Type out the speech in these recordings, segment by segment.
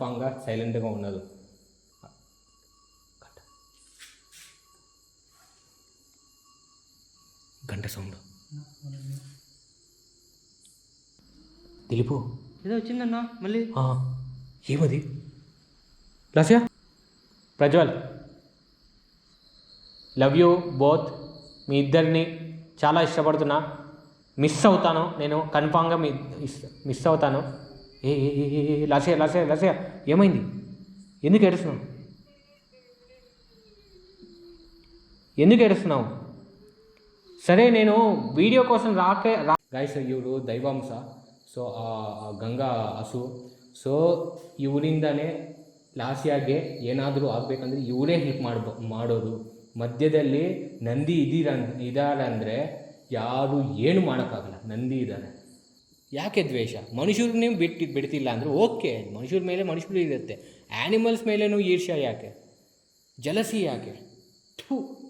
పాంగా సైలెంట్గా ఉండదు గంట సౌండ్. తెలుపు ఏదో వచ్చిందన్నా మళ్ళీ. ఏమది? Lasya Prajwal. Love you both. మీ ఇద్దరిని చాలా ఇష్టపడుతున్నా. మిస్ అవుతాను నేను కన్ఫామ్గా మీ మిస్ అవుతాను. ఏ ఏ ఏ, ఏ, ఏ, లాస్యా లాస్యా లాస్యా ఏమైంది ఎందుకు ఏడుస్తున్నావు ఎందుకు ఏడుస్తున్నావు సరే నేను వీడియೋ కోసం ರಾಕೆ ರಾ ಗೈಸ್ ಇವರು ದೈವಾಂಶ ಸೊ ಆ ಗಂಗಾ ಹಸು ಸೊ ಇವರಿಂದನೇ ಲಾಸಿಯಾಗೆ ಏನಾದರೂ ಆಗಬೇಕಂದ್ರೆ ಇವರೇ ಹೆಲ್ಪ್ ಮಾಡ್ಬೋ ಮಾಡೋದು ಮಧ್ಯದಲ್ಲಿ ನಂದಿ ಇದೀರ ಇದ್ದಾರೆ ಅಂದರೆ ಯಾರು ಏನು ಮಾಡೋಕ್ಕಾಗಲ್ಲ ನಂದಿ ಇದ್ದಾರೆ ಯಾಕೆ ದ್ವೇಷ? ಮನುಷ್ಯರು ನೀವು ಬಿಟ್ಟು, ಬಿಡ್ತಿಲ್ಲ ಅಂದರೆ ಓಕೆ, ಮನುಷ್ಯರ ಮೇಲೆ ಮನುಷ್ಯರು ಇರುತ್ತೆ. ಆ್ಯನಿಮಲ್ಸ್ ಮೇಲೇನೂ ಈರ್ಷ್ಯ ಯಾಕೆ? ಜಲಸಿ ಯಾಕೆ? ಥೂ.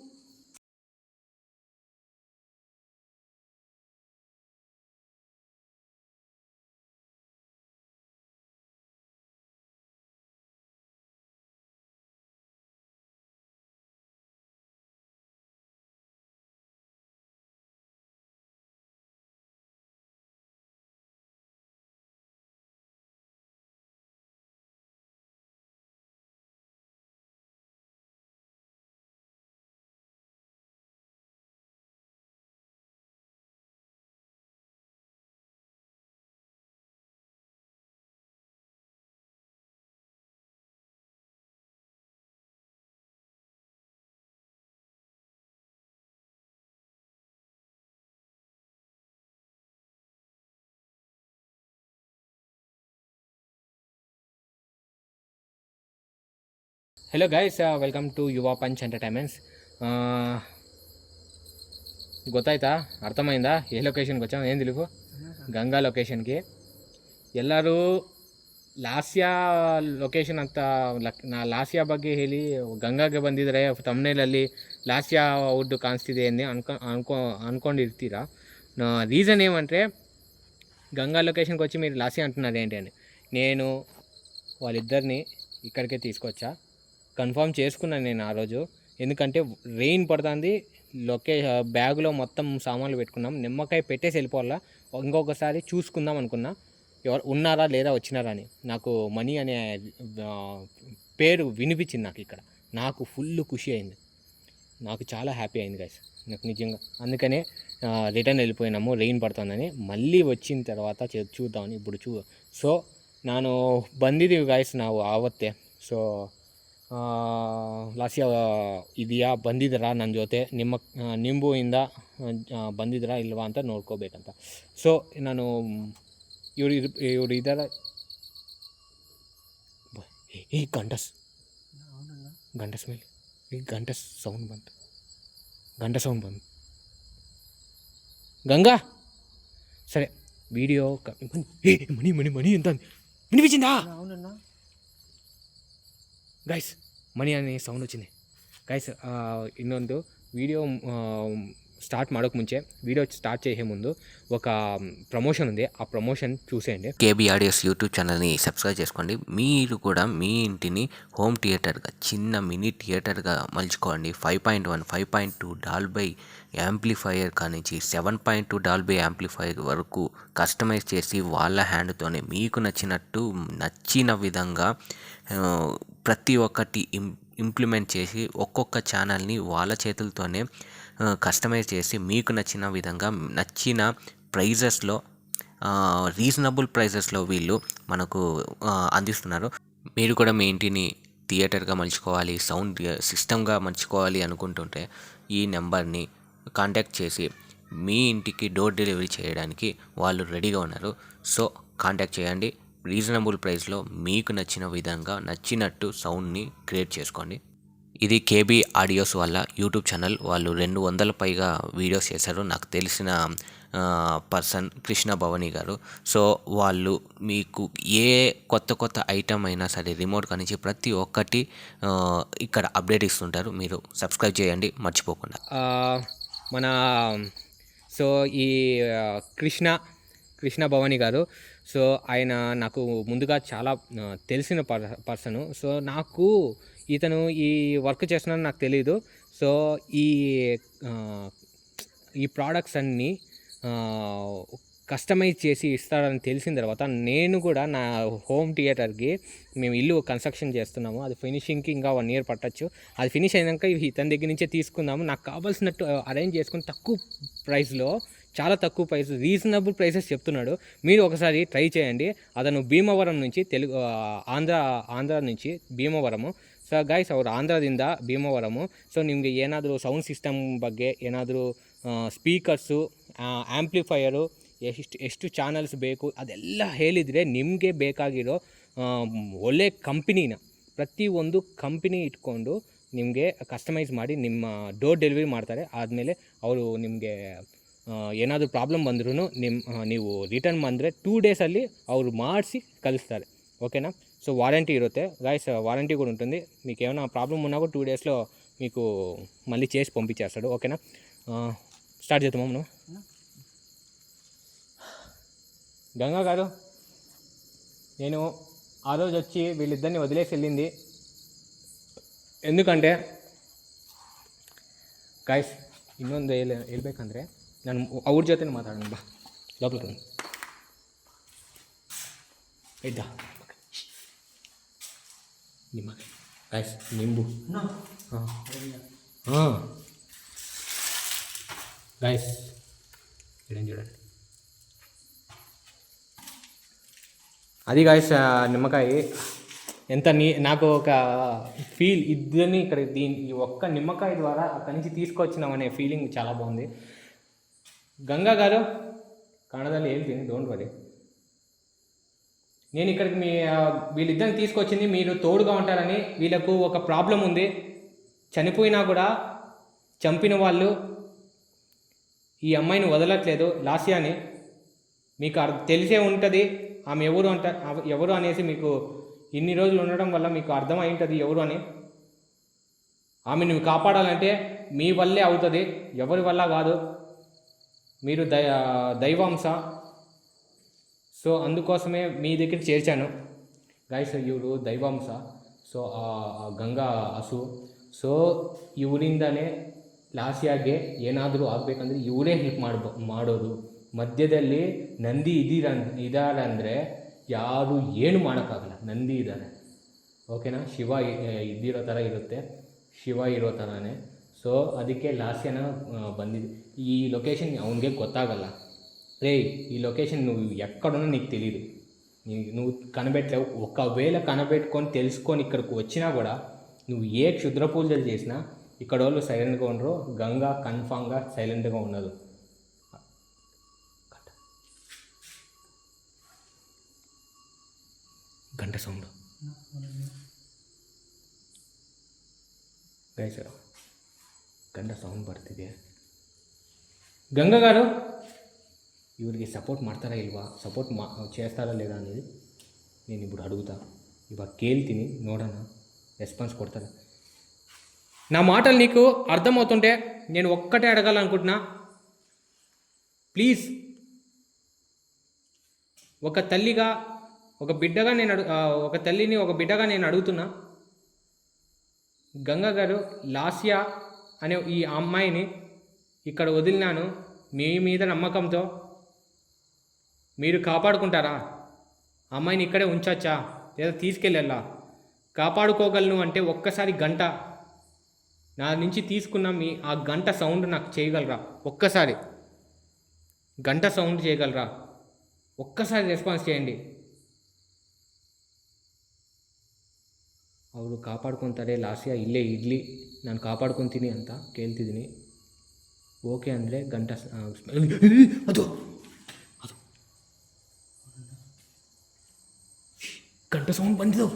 Hello guys welcome to Yuva punch entertainments ಗೊತ್ತಾಯ್ತಾ? ಅರ್ಥಮೈಂದ ఏ లొకేషన్కి వచ్చాం ఏం తెలుగు గంగా లొకేషన్కి ಎಲ್ಲರೂ ಲಾಸ್ಯಾ ಲೊಕೇಶನ್ ಅಂತ, ಲಕ್ ನಾ ಲಾಸ್ಯಾ ಬಗ್ಗೆ ಹೇಳಿ, ಗಂಗಾಗೆ ಬಂದಿದ್ದರೆ ತಮ್ನೇಲಲ್ಲಿ ಲಾಸ್ಯಾ ಅವ್ರದ್ದು ಕಾಣಿಸ್ತಿದೆ ಅನ್ನೇ ಅನ್ಕೊ ಅನ್ಕೊ ಅನ್ಕೊಂಡಿರ್ತೀರಾ? రీజన్ ఏమంటే గంగా లొకేషన్కి వచ్చి మీరు లాస్యా ಅಂತ ఏంటి అని నేను వాళ్ళిద్దరిని ఇక్కడికే తీసుకొచ్చా కన్ఫర్మ్ చేసుకున్నాను నేను ఆ రోజు. ఎందుకంటే రెయిన్ పడుతుంది లొకే బ్యాగ్లో మొత్తం సామాన్లు పెట్టుకున్నాం. నిమ్మకాయ పెట్టేసి వెళ్ళిపోవాలా? ఇంకొకసారి చూసుకుందాం అనుకున్నా. ఎవరు ఉన్నారా లేదా వచ్చినారా అని. నాకు మనీ అనే పేరు వినిపించింది నాకు ఇక్కడ. నాకు ఫుల్ ఖుషి అయింది. నాకు చాలా హ్యాపీ అయింది గైస్ నాకు నిజంగా. అందుకనే రిటర్న్ వెళ్ళిపోయినాము రెయిన్ పడుతుందని. మళ్ళీ వచ్చిన తర్వాత చూద్దామని ఇప్పుడు చూ సో నేను బందిది గాయస్ నా ఆవత్తే. సో ಲಾಸಿ ಇದೆಯಾ ಬಂದಿದ್ದೀರಾ ನನ್ನ ಜೊತೆ? ನಿಮ್ಮ ನಿಂಬುವಿಂದ ಬಂದಿದ್ದೀರಾ ಇಲ್ವಾ ಅಂತ ನೋಡ್ಕೋಬೇಕಂತ. ಸೊ ನಾನು, ಇವ್ರು ಇವ್ರು ಇದರ. ಈ ಗಂಟಸ್ ಗಂಡಸ್. ಮೇಲೆ. ಈ ಗಂಡಸ್ ಸೌಂಡ್ ಬಂತು. ಗಂಟ ಸೌಂಡ್ ಬಂತು. ಗಂಗಾ! ಸರಿ ವಿಡಿಯೋ ಕಮ್ಮಿ ಬನ್ನಿ ಮಣಿ ಮಣಿ ಮಣಿ ಅಂತ ಮಣಿ ಬಿಚ್ಚಿಂದ వినిపించిందా అవునన్నా గైస్ మణి అనే సౌండ్ వచ్చింది గైస్ ಇನ್ನೊಂದು వీడియో స్టార్ట్ ಮಾಡೋಕೆ ಮುಂಚೆ వీడియో స్టార్ట్ చేసే ముందు ఒక ప్రమోషన్ ఉంది ఆ ప్రమోషన్ చూసేయండి కేబీ ఆడియోస్ యూట్యూబ్ ఛానల్ని సబ్స్క్రైబ్ చేసుకోండి మీరు కూడా మీ ఇంటిని హోమ్ థియేటర్గా చిన్న మినీ థియేటర్గా మలుచుకోండి five point one five point two Dolby amplifier కానించి seven point two Dolby amplifier వరకు కస్టమైజ్ చేసి వాళ్ళ హ్యాండ్తోనే మీకు నచ్చినట్టు నచ్చిన విధంగా ఆ, ప్రతి ఒక్కటి ఇం ఇంప్లిమెంట్ చేసి ఒక్కొక్క ఛానల్ని వాళ్ళ చేతులతోనే కస్టమైజ్ చేసి మీకు నచ్చిన విధంగా నచ్చిన ప్రైజెస్లో రీజనబుల్ ప్రైజెస్లో వీళ్ళు మనకు అందిస్తున్నారు. మీరు కూడా మీ ఇంటిని థియేటర్గా మలుచుకోవాలి సౌండ్ సిస్టమ్గా మలుచుకోవాలి అనుకుంటుంటే ఈ నెంబర్ని కాంటాక్ట్ చేసి మీ ఇంటికి డోర్ డెలివరీ చేయడానికి వాళ్ళు రెడీగా ఉన్నారు. సో కాంటాక్ట్ చేయండి. రీజనబుల్ ప్రైస్లో మీకు నచ్చిన విధంగా నచ్చినట్టు సౌండ్ని క్రియేట్ చేసుకోండి. ఇది కేబీ ఆడియోస్ వల్ల యూట్యూబ్ ఛానల్ వాళ్ళు రెండు వందల పైగా వీడియోస్ చేశారు. నాకు తెలిసిన పర్సన్ కృష్ణ భవని గారు. సో వాళ్ళు మీకు ఏ కొత్త కొత్త ఐటమ్ అయినా సరే రిమోట్ కానించి ప్రతి ఒక్కటి ఇక్కడ అప్డేట్ ఇస్తుంటారు. మీరు సబ్స్క్రైబ్ చేయండి మర్చిపోకుండా. మన సో ఈ కృష్ణ కృష్ణ భవాని గారు. సో ఆయన నాకు ముందుగా చాలా తెలిసిన పర్ పర్సన్. సో నాకు ఇతను ఈ వర్క్ చేస్తున్నాడని నాకు తెలియదు సో ఈ ఈ ప్రోడక్ట్స్ అన్నీ కస్టమైజ్ చేసి ఇస్తారని తెలిసిన తర్వాత నేను కూడా నా హోమ్ థియేటర్కి మేము ఇల్లు కన్స్ట్రక్షన్ చేస్తున్నాము. అది ఫినిషింగ్కి ఇంకా వన్ ఇయర్ పట్టచ్చు. అది ఫినిష్ అయినాక ఇతని దగ్గర నుంచే తీసుకుందాము. నాకు కావాల్సినట్టు అరేంజ్ చేసుకుని తక్కువ ప్రైస్లో చాలా తక్కువ ప్రైస్, రీజనబుల్ ప్రైసెస్ చెప్తున్నాడు. మీరు ఒకసారి ట్రై చేయండి. అతను భీమవరం నుంచి తెలుగు ఆంధ్ర ಆಂಧ್ರ నుంచి ಭೀಮವರಮು ಸೊ ಗೈಸ್ ಅವರು ಆಂಧ್ರದಿಂದ ಭೀಮವರಮು ಸೊ ನಿಮಗೆ ಏನಾದರೂ ಸೌಂಡ್ ಸಿಸ್ಟಮ್ ಬಗ್ಗೆ ಏನಾದರೂ ಸ್ಪೀಕರ್ಸು ಆ್ಯಂಪ್ಲಿಫೈಯರು ಎಷ್ಟು ಎಷ್ಟು ಚಾನಲ್ಸ್ ಬೇಕು ಅದೆಲ್ಲ ಹೇಳಿದರೆ ನಿಮಗೆ ಬೇಕಾಗಿರೋ ಒಳ್ಳೆ ಕಂಪ್ನಿನ ಪ್ರತಿಯೊಂದು ಕಂಪ್ನಿ ಇಟ್ಕೊಂಡು ನಿಮಗೆ ಕಸ್ಟಮೈಸ್ ಮಾಡಿ ನಿಮ್ಮ ಡೋರ್ ಡೆಲಿವರಿ ಮಾಡ್ತಾರೆ ಆದಮೇಲೆ ಅವರು ನಿಮಗೆ ಏನಾದರೂ ಪ್ರಾಬ್ಲಮ್ ಬಂದ್ರೂ ನಿಮ್ಮ ನೀವು ರಿಟರ್ನ್ ಬಂದರೆ ಟೂ ಡೇಸಲ್ಲಿ ಅವರು ಮಾಡಿಸಿ ಕಲಿಸ್ತಾರೆ. ಓಕೆನಾ ಸೊ ವಾರಂಟಿ ಇರುತ್ತೆ. గాయస్ ವಾರಂಟಿ ಕೂಡ ఉంటుంది మీకు ఏమైనా ప్రాబ్లం ఉన్నా కూడా టూ డేస్లో మీకు మళ్ళీ చేసి పంపించేస్తాడు ఓకేనా స్టార్ట్ చేద్దామా మనం గంగా గారు నేను ఆ రోజు వచ్చి వీళ్ళిద్దరిని వదిలేసి వెళ్ళింది ఎందుకంటే గాయస్ ಇನ್ನೊಂದು ಎಲ್ಲಿ ಹೇಳ್ಬೇಕಂದ್ರೆ నేను అవుట్ చేతనే మాట్లాడను బా. లోపలికి వెళ్ళి ನಿಮ್ಮ ಗಾಯ್ಸ್ ನಿಂಬು గాయస్ ఇదేం చూడండి? అది గాయస్ నిమ్మకాయ. ఎంత నీ నాకు ఒక ఫీల్ ఇద్దని ఇక్కడ దీని ఒక్క నిమ్మకాయ ద్వారా అక్కడి నుంచి తీసుకొచ్చినామనే ఫీలింగ్ చాలా బాగుంది. గంగా గారు కన్నదాన్ని ఏం తిని డోంట్ వరీ నేను ఇక్కడికి మీ వీళ్ళిద్దరిని తీసుకొచ్చింది మీరు తోడుగా ఉంటారని వీళ్ళకు ఒక ప్రాబ్లం ఉంది. చనిపోయినా కూడా చంపిన వాళ్ళు ఈ అమ్మాయిని వదలట్లేదు లాసియాని. మీకు తెలిసే ఉంటుంది ఆమె ఎవరు అంట ఎవరు అనేసి మీకు ఇన్ని రోజులు ఉండడం వల్ల మీకు అర్థమై ఉంటుంది ఎవరు అని. ఆమెను కాపాడాలంటే మీ వల్లే అవుతుంది ఎవరి వల్ల కాదు. మీరు దై దైవాంశ సో అందుకోసమే మీ దగ్గర చేర్చాను ಗೈಸ್ ಇವರು ದೈವಾಂಶ ಸೊ ಆ ಆ ಗಂಗಾ ಹಸು ಸೊ ಇವರಿಂದನೇ ಲಾಸ್ಯಾಗೆ ಏನಾದರೂ ಆಗಬೇಕಂದ್ರೆ ಇವರೇ ಹೆಲ್ಪ್ ಮಾಡ್ಬೋ ಮಾಡೋದು ಮಧ್ಯದಲ್ಲಿ ನಂದಿ ಇದೀರ ಇದ್ದಾರೆ ಅಂದರೆ ಯಾರು ಏನು ಮಾಡೋಕ್ಕಾಗಲ್ಲ ನಂದಿ ಇದ್ದಾರೆ ಓಕೆನಾ ಶಿವ ಇ- ಇದ್ದಿರೋ ಥರ ಇರುತ್ತೆ ಶಿವ ಇರೋ ಥರನೇ ಸೊ ಅದಕ್ಕೆ ಲಾಸ್ಯನ ಬಂದಿದ್ದು ఈ లొకేషన్ ಅವನಿಗೆ ಗೊತ್ತಾಗಲ್ಲ రే ఈ లొకేషన్ నువ్వు ఎక్కడున్నా నీకు తెలియదు నీ- నువ్వు కనబెట్టలేవు ఒకవేళ కనబెట్టుకొని తెలుసుకొని ఇక్కడికి వచ్చినా కూడా నువ్వు ఏ క్షుద్ర పూజలు చేసినా ఇక్కడ వాళ్ళు సైలెంట్గా ఉండరు గంగా కన్ఫామ్గా సైలెంట్గా ఉండదు గంట సౌండ్ ಗೈಸ್ ಗಂಡ ಸೌಂಡ್ ಬರ್ತಿದೆ ಗಂಗಾ గారు ಇವರಿಗೆ సపోర్ట్ ಮಾಡ್ತಾರಾ ఇల్వా సపోర్ట్ మా చేస్తారా లేదా అనేది నేను ఇప్పుడు అడుగుతా ఇవాళ కేల్తిని నోడన రెస్పాన్స్ కొడతారా నా మాటలు నీకు అర్థమవుతుంటే నేను ఒక్కటే అడగాలనుకుంటున్నా ప్లీజ్ ఒక తల్లిగా ఒక బిడ్డగా నేను అడు ఆ, ఒక తల్లిని ఒక బిడ్డగా నేను అడుగుతున్నా గంగా గారు లాస్యా అనే ఈ అమ్మాయిని ఇక్కడ వదిలినాను మీ మీద నమ్మకంతో మీరు కాపాడుకుంటారా ఆ అమ్మాయిని ఇక్కడే ఉంచొచ్చా లేదా తీసుకెళ్ళాలా కాపాడుకోగలను అంటే ఒక్కసారి గంట నా నుంచి తీసుకున్న మీ ఆ గంట సౌండ్ నాకు చేయగలరా ఒక్కసారి గంట సౌండ్ చేయగలరా ఒక్కసారి రెస్పాన్స్ చేయండి ಅವರು ಕಾಪಾಡ್ಕೊತಾರೆ ಲಾಸ್ಯ ಇಲ್ಲೇ ಇರಲಿ ನಾನು ಕಾಪಾಡ್ಕೊತೀನಿ ಅಂತ ಕೇಳ್ತಿದ್ದೀನಿ ಓಕೆ ಅಂದರೆ ಗಂಟ ಸ- ಆ, ಸ್ಮೆಲ್- ಅದು ಅದು గంట సౌండ్ బందిదో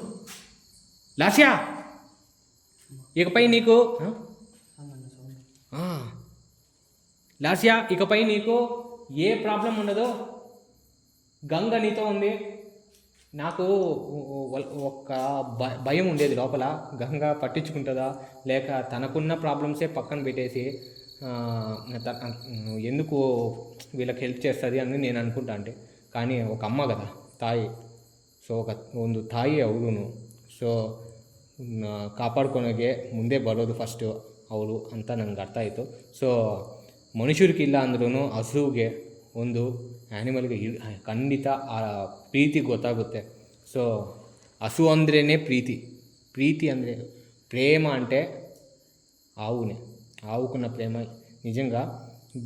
లాస్యా ఇకపై నీకు ఆ? ఆ. లాస్యా ఇకపై నీకు ఏ ప్రాబ్లం ఉండదు గంగ నీతో ఉంది నాకు ఒక భ- భయం ఉండేది లోపల గంగ పట్టించుకుంటుందా లేక తనకున్న ప్రాబ్లమ్సే పక్కన పెట్టేసి ఆ, త- ఎందుకు వీళ్ళకి హెల్ప్ చేస్తుంది అని నేను అనుకుంటా అంటే కానీ ఒక అమ్మ కదా ತಾಯಿ ಸೊ ఒక ಒಂದು ತಾಯಿ ಅವಳು ಸೊ ನ- ಕಾಪಾಡ್ಕೊಳಗೆ ಮುಂದೆ ಬರೋದು ಫಸ್ಟು ಅವಳು ಅಂತ ನನಗೆ ಅರ್ಥ ಆಯಿತು ಸೊ ಮನುಷ್ಯರಿಗಿಲ್ಲ ಅಂದ್ರೂ ಹಸುವಿಗೆ ಒಂದು ಆ್ಯನಿಮಲ್ಗೆ ಇರ್- ಖಂಡಿತ ಆ ಪ್ರೀತಿ ಗೊತ್ತಾಗುತ್ತೆ సో ಹಸು ಅಂದ್ರೇ ప్రీతి ప్రీతి ಅಂದರೆ ప్రేమ అంటే ఆవునే ఆవుకున్న ప్రేమ నిజంగా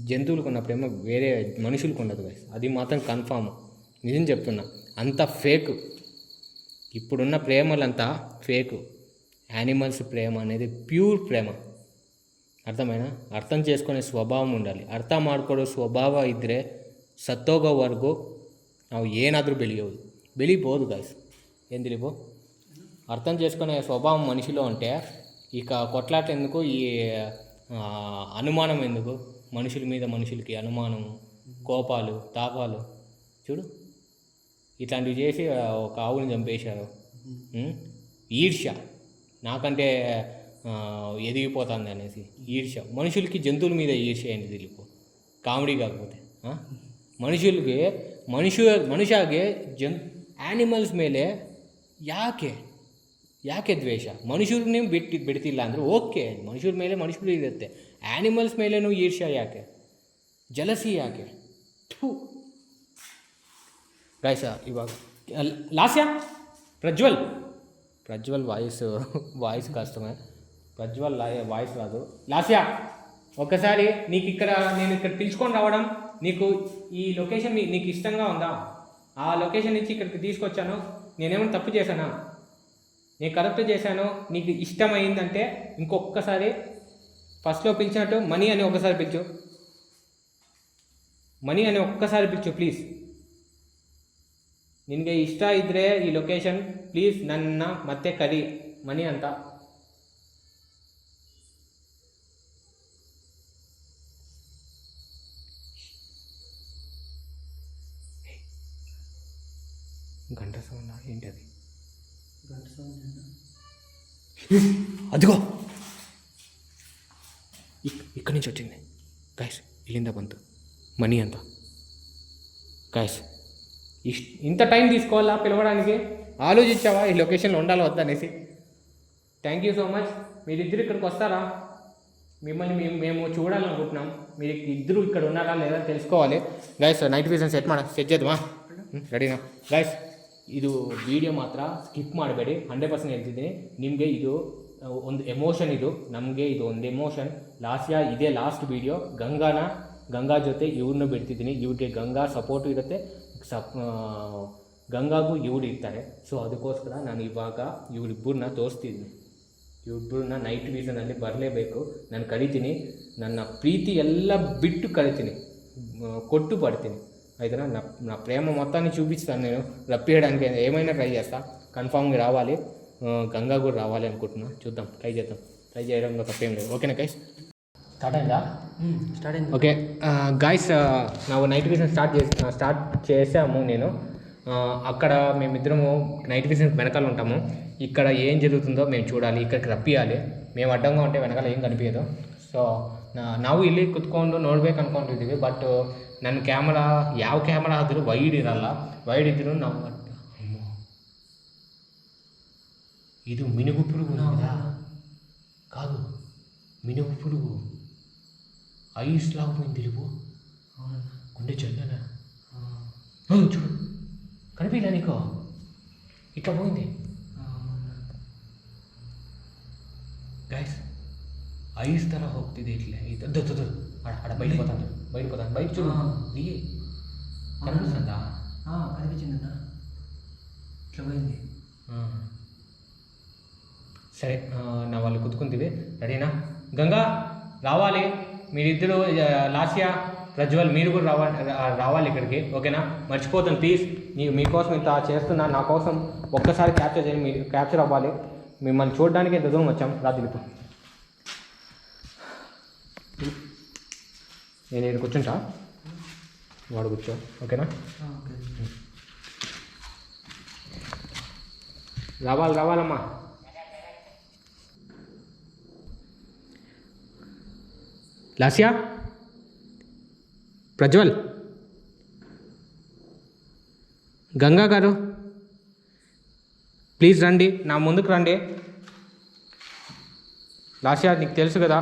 జంతువులకున్న ప్రేమ వేరే మనుషులకు ఉండదు guys. అది మాత్రం కన్ఫామ్ నిజం చెప్తున్నా అంత ఫేక్ ఇప్పుడున్న ప్రేమలంతా ఫేక్ యానిమల్స్ ప్రేమ అనేది ప్యూర్ ప్రేమ అర్థమైనా? అర్థం చేసుకునే స్వభావం ఉండాలి. అర్థం మాడుకోవడం స్వభావం ఇద్దరే ಇದ್ದರೆ వరకు నాకు ఏనాదరూ ಬೆಳೆಯೋದು బెలిగిపోదు గాయస్ ఏం తెలియబో అర్థం చేసుకునే స్వభావం మనిషిలో ఉంటే ఇక కొట్లాట ఎందుకు ఈ అనుమానం ఎందుకు మనుషుల మీద మనుషులకి అనుమానం కోపాలు తాపాలు. చూడు. ఇట్లాంటివి చేసి ఒక ఆవుని చంపేశారు. ఈర్ష్య. నాకంటే ఎదిగిపోతుంది అనేసి ఈర్ష్య మనుషులకి జంతువుల మీద ఈర్ష్య ఏంటి తెలియదు కామెడీ కాకపోతే ಆ? ಮನುಷ್ಯರಿಗೆ ಮನುಷ್ಯ ಮನುಷ್ಯಗೆ ಜನ್ ಆ್ಯನಿಮಲ್ಸ್ ಮೇಲೆ ಯಾಕೆ ಯಾಕೆ ದ್ವೇಷ ಮನುಷ್ಯರಿಗೆ ನೀವು ಬಿಟ್ಟು ಬಿಡ್ತಿಲ್ಲ ಅಂದರೆ ಓಕೆ ಮನುಷ್ಯರ ಮೇಲೆ ಮನುಷ್ಯರು ಇರುತ್ತೆ ಆ್ಯನಿಮಲ್ಸ್ ಮೇಲೇನೂ ಈರ್ಷ್ಯ ಯಾಕೆ ಜಲಸಿ ಯಾಕೆ ಥೂ ಗಾಯ್ಸ ಇವಾಗ ಅಲ್- ಲಾಸ್ಯ ಪ್ರಜ್ವಲ್ ప్రజ్వల్ వాయిస్ వాయిస్ కష్టమే ప్రజ్వల్ లా- వాయిస్ రాదు లాస్యా ఒక్కసారి నీకు ఇక్కడ నేను ఇక్కడ పిలుచుకొని రావడం నీకు ఈ లొకేషన్ నీ- నీకు ఇష్టంగా ఉందా ఆ లొకేషన్ నుంచి ఇక్కడికి తీసుకొచ్చాను నేనేమైనా తప్పు చేశానా నేను కరెక్ట్ చేశాను నీకు ఇష్టమైందంటే ఇంకొకసారి ఫస్ట్లో పిలిచినట్టు మనీ అని ఒకసారి పిలుచు మనీ అని ఒక్కసారి పిలుచు ప్లీజ్ ನಿನಗೆ ಇಷ್ಟ ಇದ್ದರೆ ಈ ಲೊಕೇಶನ್ ಪ್ಲೀಸ್ ನನ್ನ ಮತ್ತೆ ಕರಿ ಮನಿ ಅಂತ అదిగో. ఇక్కడి నుంచి వచ్చింది. గాయస్ వెళ్ళిందా బంత్? మనీ అంతా గాయస్ ఇంత టైం తీసుకోవాలా పిలవడానికి? ఆలోచించావా? ఈ లొకేషన్లో ఉండాలి వద్దా అనేసి? థ్యాంక్ యూ సో మచ్ మీరిద్దరు ఇక్కడికి వస్తారా? మిమ్మల్ని మేము మేము చూడాలనుకుంటున్నాం. మీరు ఇద్దరు ఇక్కడ ఉన్నారా లేదా తెలుసుకోవాలి. గాయస్ నైట్ విజన్ సెట్ మా సెట్ చేద్దామా? రెడీనా hmm, గాయస్ ಇದು ವಿಡಿಯೋ ಮಾತ್ರ ಸ್ಕಿಪ್ ಮಾಡಬೇಡಿ. ಹಂಡ್ರೆಡ್ ಪರ್ಸೆಂಟ್ ಹೇಳ್ತಿದ್ದೀನಿ. ನಿಮಗೆ ಇದು ಒಂದು ಎಮೋಷನ್ ಇದು. ನಮಗೆ ಇದು ಒಂದು ಎಮೋಷನ್ ಲಾಸ್ಯ ಇದೇ ಲಾಸ್ಟ್ ವಿಡಿಯೋ ಗಂಗಾನ, ಗಂಗಾ ಜೊತೆ ಇವ್ರನ್ನ ಬಿಡ್ತಿದ್ದೀನಿ. ಇವ್ರಿಗೆ ಗಂಗಾ ಸಪೋರ್ಟು ಇರುತ್ತೆ. ಸಪ್ ಗಂಗಾಗೂ ಇವ್ರು ಇರ್ತಾರೆ. ಸೊ ಅದಕ್ಕೋಸ್ಕರ ನಾನು ಇವಾಗ ಇವರಿಬ್ಬರನ್ನ ತೋರಿಸ್ತಿದ್ದೀನಿ. ಇವ್ರಿಬ್ಬರನ್ನ ನೈಟ್ ವೀಸನಲ್ಲಿ ಬರಲೇಬೇಕು. ನಾನು ಕರಿತೀನಿ. ನನ್ನ ಪ್ರೀತಿ ಎಲ್ಲ ಬಿಟ್ಟು ಕರಿತೀನಿ. ಕೊಟ್ಟು ಬರ್ತೀನಿ. అయితే నా నా ప్రేమ మొత్తాన్ని చూపిస్తాను నేను. రప్పియడానికి ఏమైనా ట్రై చేస్తా. కన్ఫామ్గా రావాలి. గంగా కూడా రావాలి అనుకుంటున్నా. చూద్దాం ట్రై చేద్దాం. ట్రై చేయడంలో తప్పేం లేదు. ఓకేనా గైస్ స్టార్ట్ అయిందా? Hmm, స్టార్ట్ అయింది. ఓకే గాయస్ నాకు నైట్ విజన్ స్టార్ట్ చేసి స్టార్ట్ చేసాము నేను. అక్కడ మేమిద్దరము నైట్ విజన్ వెనకాల ఉంటాము. ఇక్కడ ఏం జరుగుతుందో మేము చూడాలి. ఇక్కడికి రప్పియాలి. మేము అడ్డంగా ఉంటే వెనకాల ఏం కనిపించదు. సో ನಾವು ಇಲ್ಲಿ ಕುತ್ಕೊಂಡು ನೋಡ್ಬೇಕು ಅನ್ಕೊಂಡಿದ್ದೀವಿ ಬಟ್ ನನ್ನ ಕ್ಯಾಮರಾ ಯಾವ ಕ್ಯಾಮರಾ ಆದರೂ ವೈಡ್ ಇರಲ್ಲ ವೈಡ್ ಇದ್ರೂ ನಾವು ಅಮ್ಮೋ. ಇದು ಮಿನುಗು పురుగు ఉంది కదా కాదు మినుగు పురుగు ఐస్ లాగా పోయింది తెలుపు అవునన్నా గుండె చల్లనా ఆ, చూడు కనిపించలే నీకు ఇట్లా పోయింది ಐಸ್ ಥರ ಹೋಗ್ತಿದೆ ಇಟ್ಲೆ ಇದು ದೊಡ್ಡ ಆಡ ಆಡ ಬೈಕ್ పోతాను బయట పోతాను బయట చూడు ఆ. దిగి కనిపిస్తుందా ఆ, కనిపించిందన్నా ఇట్లా పోయింది ఆ. సరే ఆ, నా వాళ్ళు కుతుకుందివి రెడీనా గంగా రావాలి మీరిద్దరు ఆ, లాస్యా ప్రజ్వల్ మీరు కూడా రావాలి రా- రావాలి ఇక్కడికి ఓకేనా మర్చిపోతాను ప్లీజ్ మీ మీకోసం ఇంత చేస్తున్నా నా కోసం ఒక్కసారి క్యాప్చర్ చేయండి మీరు క్యాప్చర్ అవ్వాలి మిమ్మల్ని చూడడానికి ఇంత దూరం వచ్చాం రాత్రికి నేను ఇక్కడ కూర్చుంటా? వాడు కూర్చో. ఓకేనా? రావాలి రావాలమ్మా. లాస్యా? ప్రజ్వల్? గంగా గారు? ప్లీజ్ రండి నా ముందుకు రండి. లాస్యా నీకు తెలుసు కదా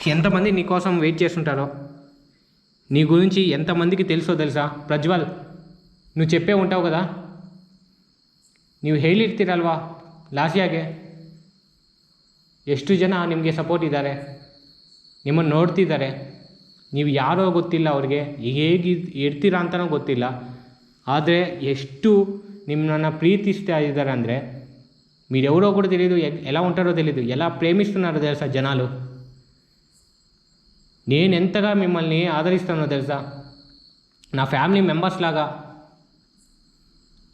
ఎంతమంది నీ కోసం వెయిట్ చేస్తుంటారో? నీ గురించి ఎంతమందికి తెలుసో తెలుసా? ప్రజ్వల్, నువ్వు చెప్పే ఉంటావు కదా? ನೀವು ಹೇಳಿರ್ತೀರಲ್ವಾ లాసియాగే ಎಷ್ಟು ಜನ ನಿಮಗೆ ಸಪೋರ್ಟ್ ಇದ್ದಾರೆ ನಿಮ್ಮನ್ನು ನೋಡ್ತಿದ್ದಾರೆ ನೀವು ಯಾರೋ ಗೊತ್ತಿಲ್ಲ ಅವ್ರಿಗೆ ಹೇಗೆ ಇರ್ತೀರಾ ಅಂತಲೂ ಗೊತ್ತಿಲ್ಲ ಆದರೆ ಎಷ್ಟು ನಿಮ್ಮನ್ನು ಪ್ರೀತಿಸ್ತಾ ಇದ್ದಾರೆ ಅಂದರೆ మీరెవరో కూడా తెలియదు ಎಲ್ಲ ಉಂಟಾರೋ తెలియదు ಎಲ್ಲ ప్రేమిస్తున్నారో ಸರ್ ಜನಾಲು నేను ఎంతగా మిమ్మల్ని ఆదరిస్తానో తెలుసా? నా ఫ్యామిలీ మెంబర్స్ లాగా.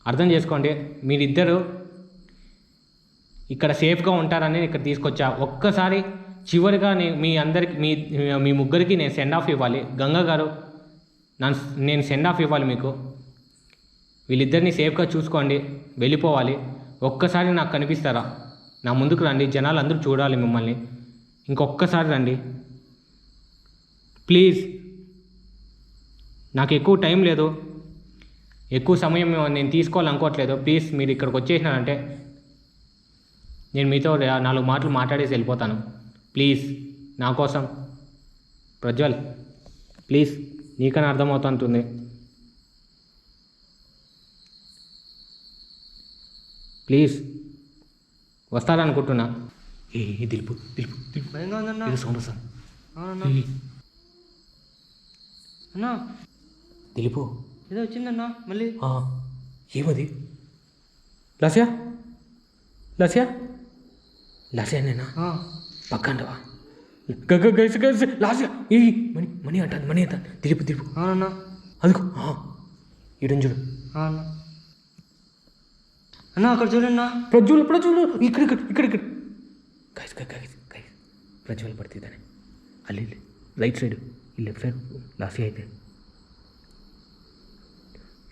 అర్థం చేసుకోండి మీరిద్దరు ఇక్కడ సేఫ్గా ఉంటారని ఇక్కడ తీసుకొచ్చా. ఒక్కసారి చివరిగా నేను మీ అందరికి మీ మీ ముగ్గురికి నేను సెండ్ ఆఫ్ ఇవ్వాలి. గంగా గారు నన్ను నేను సెండ్ ఆఫ్ ఇవ్వాలి మీకు. వీళ్ళిద్దరిని సేఫ్గా చూసుకోండి వెళ్ళిపోవాలి. ఒక్కసారి నాకు కనిపిస్తారా? నా ముందుకు రండి జనాలు అందరూ చూడాలి మిమ్మల్ని. ఇంకొక్కసారి రండి. ప్లీజ్. నాకు ఎక్కువ టైం లేదు. ఎక్కువ సమయం నేను తీసుకోవాలనుకోవట్లేదు ప్లీజ్ మీరు ఇక్కడికి వచ్చేసినారంటే నేను మీతో నాలుగు మాటలు మాట్లాడేసి వెళ్ళిపోతాను. ప్లీజ్ నా కోసం. ప్రజ్వల్ ప్లీజ్ నీకని అర్థమవుతుంటుంది. ప్లీజ్ వస్తారనుకుంటున్నా. ఏ ఏ దిలుపు దిలుపు దిలుపు. భయంగా ఉందన్నా. ఇది సౌండ్ వస్తాను అన్నా. తెలుపు ఏదో వచ్చిందన్నా మళ్ళీ. ఏమది? లసియా? లసియా? లసియానేనా? పక్కండవా? Guys guys Lasya. ఏ మనీ మనీ అంటుంది మనీ అంటుంది. తిరుపు తిరుపు అన్నా అదిగో ఇడం చూడు. అన్నా. అక్కడ చూడన్నా ప్రజ్వల్ ప్రజ్వల్. ఇక్కడ ఇక్కడ ఇక్కడ ఇక్కడ. గైస్ గైస్ గైస్ ప్రజ్వల్ పడుతుంది దాన్ని. అల్లి right side ಈ ಲೆಫ್ಟ್ ಸೈಡ್ ಲಾಸಿ ಐತೆ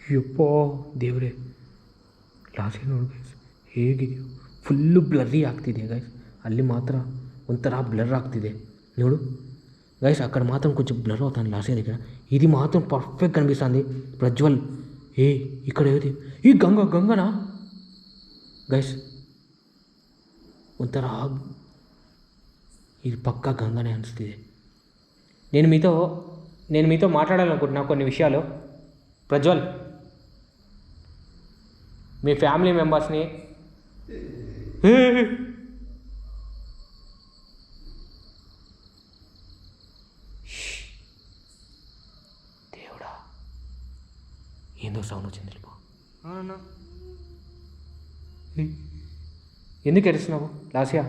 ಯಪ್ಪ ದೇವ್ರೆ ಲಾಸಿ ನೋಡು ಗೈಸ್ ಹೇಗಿದೆಯೋ ಫುಲ್ಲು ಬ್ಲರ್ರಿ ಆಗ್ತಿದೆ ಗೈಸ್ ಅಲ್ಲಿ ಮಾತ್ರ ಒಂಥರ బ్లర్ ಆಗ್ತಿದೆ ನೋಡು గైస్ అక్కడ మాత్రం కొంచెం బ్లర్ అవుతాను లాస్ట్ ఇయర్ దగ్గర ఇది మాత్రం పర్ఫెక్ట్ కనిపిస్తుంది ప్రజ్వల్ ఏ ఇక్కడ ఏది ఈ గంగ గంగనా గైస్ ಒಂಥರ ఇది పక్కా గంగనే అనిపిస్తుంది నేను మీతో నేను మీతో మాట్లాడాలనుకుంటున్నా కొన్ని విషయాలు. ప్రజ్వల్ మీ ఫ్యామిలీ మెంబర్స్ని. దేవుడా ఏందో సౌండ్ వచ్చింది ఎందుకు ఎడుస్తున్నావు లాస్యా?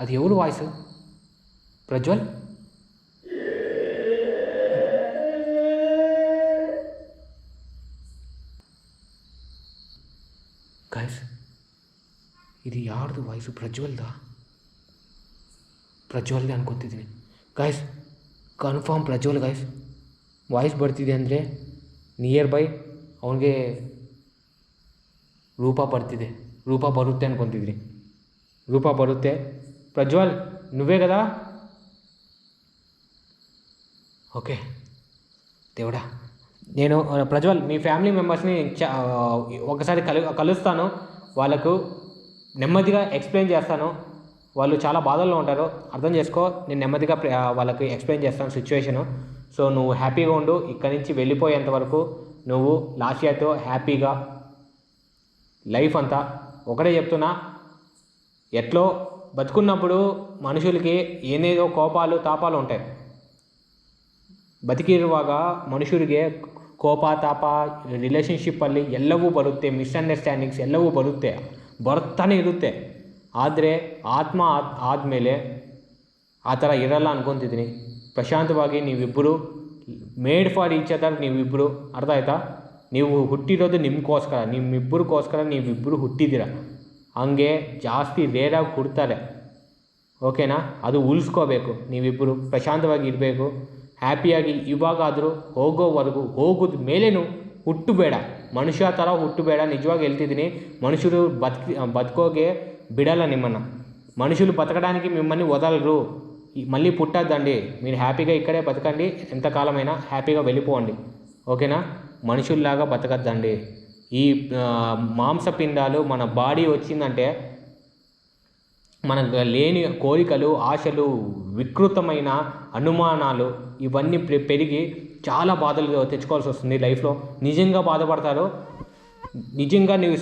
అది ఎవరు వాయిస్ ప్రజ్వల్ ಗೈಸ್ ಇದು ಯಾರ್ದು voice ಪ್ರಜ್ವಲ್ದ ಪ್ರಜ್ವಲ್ದೆ ಅನ್ಕೊತಿದ್ದೀನಿ guys confirm Prajwal guys voice ಬರ್ತಿದೆ ಅಂದರೆ ನಿಯರ್ ಬೈ ಅವನಿಗೆ ರೂಪ ಬರ್ತಿದೆ ರೂಪ ಬರುತ್ತೆ ಅನ್ಕೊತಿದ್ರಿ ರೂಪ ಬರುತ್ತೆ ప్రజ్వల్ నువ్వే కదా? ఓకే. దేవుడా నేను ప్రజ్వల్ మీ ఫ్యామిలీ మెంబర్స్ని ఒకసారి కలు కలుస్తాను. వాళ్ళకు నెమ్మదిగా ఎక్స్ప్లెయిన్ చేస్తాను. వాళ్ళు చాలా బాధల్లో ఉంటారు. అర్థం చేసుకో నేను నెమ్మదిగా వాళ్ళకి ఎక్స్ప్లెయిన్ చేస్తాను సిచ్యువేషను. సో నువ్వు హ్యాపీగా ఉండు. ఇక్కడి నుంచి వెళ్ళిపోయేంత వరకు నువ్వు లాస్ట్ ఇయర్తో హ్యాపీగా లైఫ్ అంతా. ఒకటే చెప్తున్నా ఎట్లో బతుకున్నప్పుడు మనుషులకి ಏನೇನೋ ಕೋಪಾಲು ತಾಪಾಲು ఉంటాయి ಬದುಕಿರುವಾಗ ಮನುಷ್ಯರಿಗೆ ಕೋಪ ತಾಪ ರಿಲೇಷನ್ಶಿಪ್ಪಲ್ಲಿ ಎಲ್ಲವೂ ಬರುತ್ತೆ ಮಿಸ್ಅಂಡರ್ಸ್ಟ್ಯಾಂಡಿಂಗ್ಸ್ ಎಲ್ಲವೂ ಬರುತ್ತೆ ಬರ್ತಾನೆ ಇರುತ್ತೆ ಆದರೆ ಆತ್ಮ ಆದ್- ಆದಮೇಲೆ ಆ ಥರ ಇರಲ್ಲ ಅನ್ಕೊತಿದ್ದೀನಿ ಪ್ರಶಾಂತವಾಗಿ ನೀವಿಬ್ಬರು ಮೇಡ್ ಫಾರ್ ಈಚ್ ಅದರ್ ನೀವಿಬ್ಬರು ಅರ್ಥ ಆಯ್ತಾ ನೀವು ಹುಟ್ಟಿರೋದು ನಿಮಗೋಸ್ಕರ ನಿಮ್ಮಿಬ್ಬರಿಗೋಸ್ಕರ ನೀವಿಬ್ಬರು ಹುಟ್ಟಿದ್ದೀರ ಹಂಗೆ ಜಾಸ್ತಿ ರೇರಾಗಿ ಹುಡ್ತಾರೆ ಓಕೆನಾ ಅದು ಉಳಿಸ್ಕೋಬೇಕು ನೀವಿಬ್ಬರು ಪ್ರಶಾಂತವಾಗಿ ಇರಬೇಕು ಹ್ಯಾಪಿಯಾಗಿ ಇವಾಗಾದರೂ ಹೋಗೋವರೆಗೂ ಹೋಗೋದ ಮೇಲೇನು ಹುಟ್ಟಬೇಡ ಮನುಷ್ಯ ಥರ ಹುಟ್ಟಬೇಡ ನಿಜವಾಗಿ ಹೇಳ್ತಿದ್ದೀನಿ ಮನುಷ್ಯರು ಬದುಕಿ ಬದುಕೋಗೆ ಬಿಡಲ್ಲ ನಿಮ್ಮನ್ನು మనుషులు బతకడానికి మిమ్మల్ని వదలరు ఈ- మళ్ళీ పుట్టద్దండి మీరు హ్యాపీగా ఇక్కడే బతకండి ఎంతకాలమైనా హ్యాపీగా వెళ్ళిపోండి ఓకేనా మనుషుల్లాగా బతకద్దండి ఈ మాంసపిండాలు మన బాడీ వచ్చిందంటే మనకు లేని కోరికలు ఆశలు వికృతమైన అనుమానాలు ఇవన్నీ పె- పెరిగి చాలా బాధలు తెచ్చుకోవాల్సి వస్తుంది లైఫ్లో. నిజంగా బాధపడతారు నిజంగా నీవు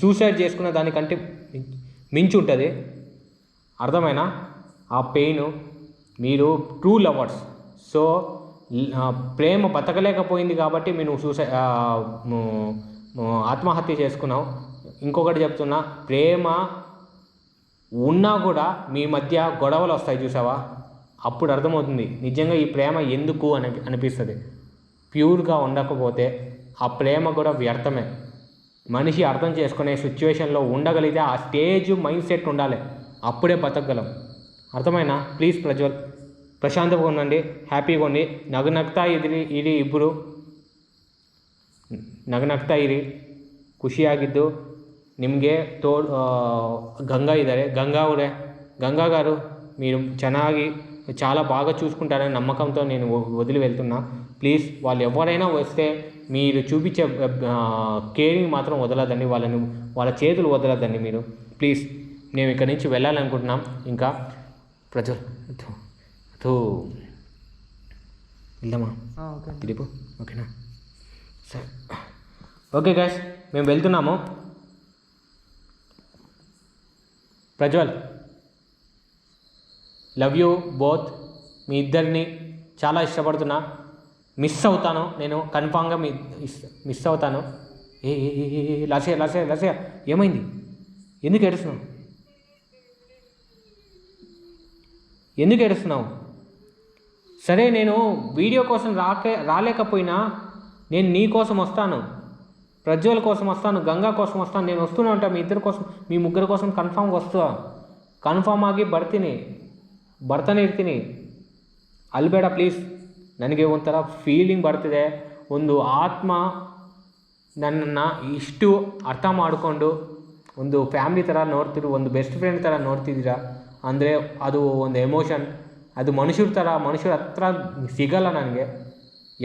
సూసైడ్ చేసుకున్న దానికంటే మించి ఉంటుంది. అర్థమైనా? ఆ పెయిన్ మీరు ట్రూ లవర్స్. సో ప్రేమ బతకలేకపోయింది కాబట్టి మీరు సూసై ఆత్మహత్య చేసుకున్నావు. ఇంకొకటి చెప్తున్నా ప్రేమ ఉన్నా కూడా మీ మధ్య గొడవలు వస్తాయి చూసావా? అప్పుడు అర్థమవుతుంది నిజంగా ఈ ప్రేమ ఎందుకు అని అనిపిస్తుంది. ప్యూర్గా ఉండకపోతే ఆ ప్రేమ కూడా వ్యర్థమే. మనిషి అర్థం చేసుకునే సిచ్యువేషన్లో ఉండగలిగితే ఆ స్టేజ్ మైండ్ సెట్ ఉండాలి. అప్పుడే బతకగలం. అర్థమైనా? ప్లీజ్ ప్రజ్వల్. ప్రశాంతంగా ఉండండి హ్యాపీగా ఉండి నగనగ్తా ఇది ఇది ఇప్పుడు ನಗನಗ್ತಾ ಇರಿ ಖುಷಿಯಾಗಿದ್ದು ನಿಮಗೆ ತೋ ಆ, గంగా ఇదరే గంగా ಅವರೇ గంగా గారు మీరు ಚೆನ್ನಾಗಿ చాలా బాగా చూసుకుంటారని నమ్మకంతో నేను వ- వదిలి వెళ్తున్నా ప్లీజ్ వాళ్ళు ఎవరైనా వస్తే మీరు చూపించే కేరింగ్ మాత్రం వదలదండి వాళ్ళని వాళ్ళ చేతులు వదలదండి మీరు ప్లీజ్ మేము ఇక్కడి నుంచి వెళ్ళాలనుకుంటున్నాం ఇంకా ప్రజలు థూ, థూ. వెళ్దామా ఆ, ఓకే అన్న. దిలీపు ఓకేనా సరే ఓకే గాయస్ మేము వెళ్తున్నాము. Prajwal love you both. మీ ఇద్దరిని చాలా ఇష్టపడుతున్నా. మిస్ అవుతాను నేను కన్ఫామ్గా మీ మిస్ అవుతాను. ఏ, లసే లసే లసే ఏమైంది? ఎందుకు ఏడుస్తున్నావు? ఎందుకు ఏడుస్తున్నావు? సరే నేను వీడియో కోసం రాకే రాలేకపోయినా నేను నీ కోసం వస్తాను ప్రజ్వల్ కోసం వస్తాను గంగా కోసం వస్తాను నేను వస్తూనే ఉంటాను మీ ಇಬ್ಬರ కోసం మీ ಮುಗ್ಗರ కోసం ಕನ್ಫರ್ಮ್ಗೆ ವಸ್ತು ಕನ್ಫರ್ಮ್ ಆಗಿ ಬರ್ತೀನಿ ಬರ್ತಾನೆ ಇರ್ತೀನಿ ಅಲ್ಬೇಡ ಪ್ಲೀಸ್ ನನಗೆ ಒಂಥರ ಫೀಲಿಂಗ್ ಬರ್ತಿದೆ ಒಂದು ಆತ್ಮ ನನ್ನನ್ನು ಇಷ್ಟು ಅರ್ಥ ಮಾಡಿಕೊಂಡು ಒಂದು ಫ್ಯಾಮ್ಲಿ ಥರ ನೋಡ್ತಿರು ಒಂದು ಬೆಸ್ಟ್ ಫ್ರೆಂಡ್ ಥರ ನೋಡ್ತಿದ್ದೀರಾ ಅಂದರೆ ಅದು ಒಂದು ಎಮೋಷನ್ ಅದು ಮನುಷ್ಯರ ಥರ ಮನುಷ್ಯರ ಹತ್ರ ಸಿಗಲ್ಲ ನನಗೆ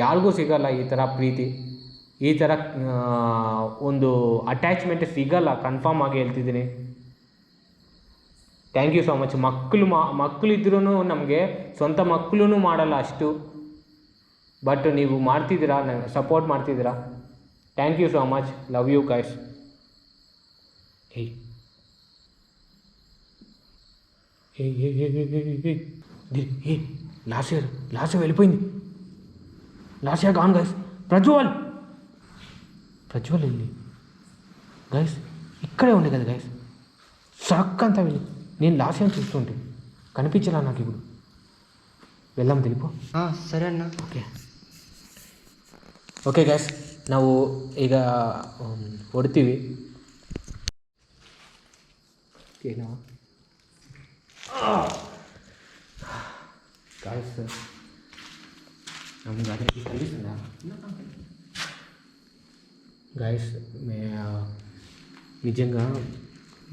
ಯಾರಿಗೂ ಸಿಗಲ್ಲ ಈ ಥರ ಪ್ರೀತಿ. ಈ ಥರ ಒಂದು ಅಟ್ಯಾಚ್ಮೆಂಟ್ ಸಿಗಲ್ಲ. ಕನ್ಫರ್ಮ್ ಆಗಿ ಹೇಳ್ತಿದ್ದೀನಿ. ಥ್ಯಾಂಕ್ ಯು ಸೊ ಮಚ್ ಮಕ್ಕಳು ಮಕ್ಕಳಿದ್ರೂ ನಮಗೆ ಸ್ವಂತ ಮಕ್ಕಳು ಮಾಡಲ್ಲ ಅಷ್ಟು. ಬಟ್ ನೀವು ಮಾಡ್ತಿದ್ದೀರಾ? ಸಪೋರ್ಟ್ ಮಾಡ್ತಿದ್ದೀರಾ? Thank you so much love you guys hey hey last year last last year gone guys Prajwal Prajwal వెళ్ళి గైస్ ఇక్కడే ఉండే కదా గైస్ సక్ అంతా వెళ్ళి నేను లాస్ట్ ఇయర్ చూస్తుంటే కనిపించలా నాకు ఇప్పుడు వెళ్దాం తెలిపో ಹಾಂ ಸರಿ ಅಣ್ಣ ಓಕೆ ಓಕೆ ಗೈಸ್ ನಾವು ಈಗ ಮ್, ಹೊಡ್ತೀವಿ ಏನೋ ಗಾಯ್ಸ್ ನಮ್ಗೆ ಅದೇ ಕಲಿಸಿಲ್ಲ గాయస్ మే నిజంగా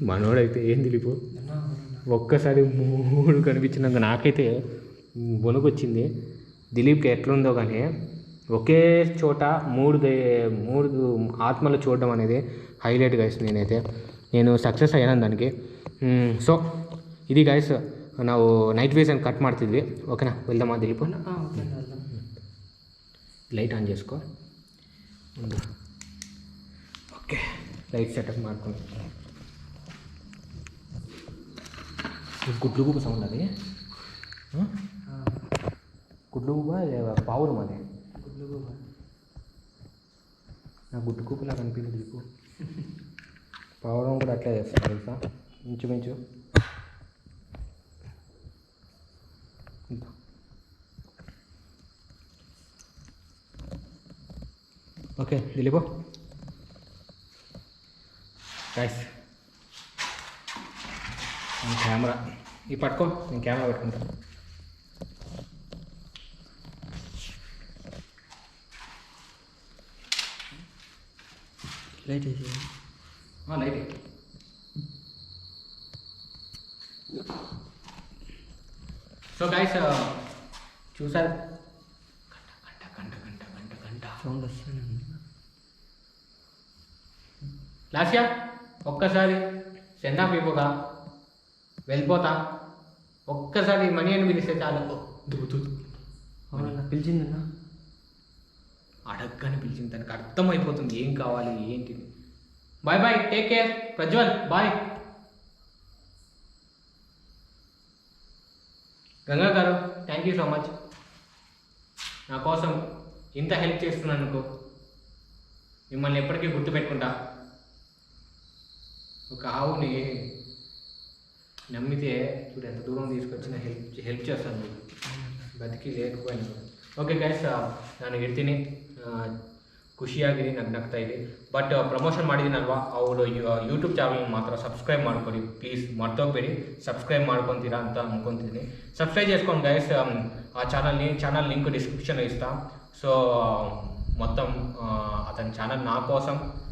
మనోడైతే ఏం తెలిపు ఒక్కసారి మూడు కనిపించినాక నాకైతే వణుకొచ్చింది దిలీప్కి ఎట్లుందో కానీ ఒకే చోట మూడు దే- మూడు ఆత్మలు చూడడం అనేది హైలైట్ గైస్ నేనైతే నేను సక్సెస్ ಅಯ್ಯಾನ దానికి ಸೊ ఇది ಗೈಸ್ ನಾವು ನೈಟ್ ವಿಷನ್ ಕಟ್ ಮಾಡ್ತಿದ್ವಿ ಓಕೆನಾ వెళ్దామా ದಿಲೀಪ್ लाइट आसको ओके लाइट सेटअप गुडल गुब सौ अभी गुडल गुब पावर अभी गुडल गुब ना गुड गुबला पावर अट्लासा मंचु मंचु Thank you. Okay దిలీపో. Guys camera. ఈ పట్టుకో నేను కెమెరా పెట్టుకుంటాను లైట్ వేసి లైట్ సో గైస్ uh, చూసారు? లాస్యా ఒక్కసారి సెందా పీపుగా వెళ్ళిపోతా. ఒక్కసారి మనీ అని పిలిస్తే చాలు. అవునన్నా పిలిచిందన్నా? అడగ్గానే పిలిచింది. తనకు అర్థమైపోతుంది ఏం కావాలి ఏంటి. Bye bye take care Prajwal bye Ganga garu thank you so much నా కోసం ఇంత హెల్ప్ చేస్తున్నందుకు మిమ్మల్ని ఎప్పటికీ గుర్తుపెట్టుకుంటా. ఒక ఆవుని నమ్మితే చూడు ఎంత దూరం తీసుకొచ్చిన హెల్ప్ హెల్ప్ చేస్తాను మీకు ಬದುಕಿ లేకపోయినా ಓಕೆ ಗೈಸ್ ನಾನು ಇರ್ತೀನಿ ಖುಷಿಯಾಗಿರಿ ನಗ್ ನಗ್ತಾ ಇದೆ ಬಟ್ ಪ್ರಮೋಷನ್ ಮಾಡಿದ್ದೀನಲ್ವಾ ಅವರು ಯೂಟ್ಯೂಬ್ ಚಾನಲ್ ಮಾತ್ರ ಸಬ್ಸ್ಕ್ರೈಬ್ ಮಾಡ್ಕೊಡಿ ಪ್ಲೀಸ್ ಮರ್ತೋಗ್ಬೇಡಿ ಸಬ್ಸ್ಕ್ರೈಬ್ ಮಾಡ್ಕೊತೀರಾ ಅಂತ ಅನ್ಕೊತಿದ್ದೀನಿ సబ్స్క్రైబ్ చేసుకోండి గైస్ ఆ ఛానల్ని ఛానల్ లింక్ డిస్క్రిప్షన్లో ఇస్తా సో మొత్తం ఆ, అతని ఛానల్ నా కోసం ఆ,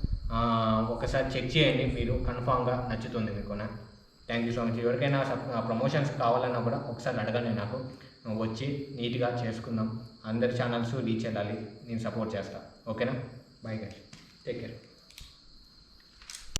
ఒకసారి చెక్ చేయండి మీరు కన్ఫామ్గా నచ్చుతుంది మీకు థ్యాంక్ యూ సో మచ్ ఎవరికైనా ప్రమోషన్స్ కావాలన్నా కూడా ఒకసారి అడగండి నాకు. వచ్చి నీట్గా చేసుకుందాం. అందరి ఛానల్స్ రీచ్ వెళ్ళాలి నేను సపోర్ట్ చేస్తాను ఓకేనా బాయ్ గైస్ టేక్ కేర్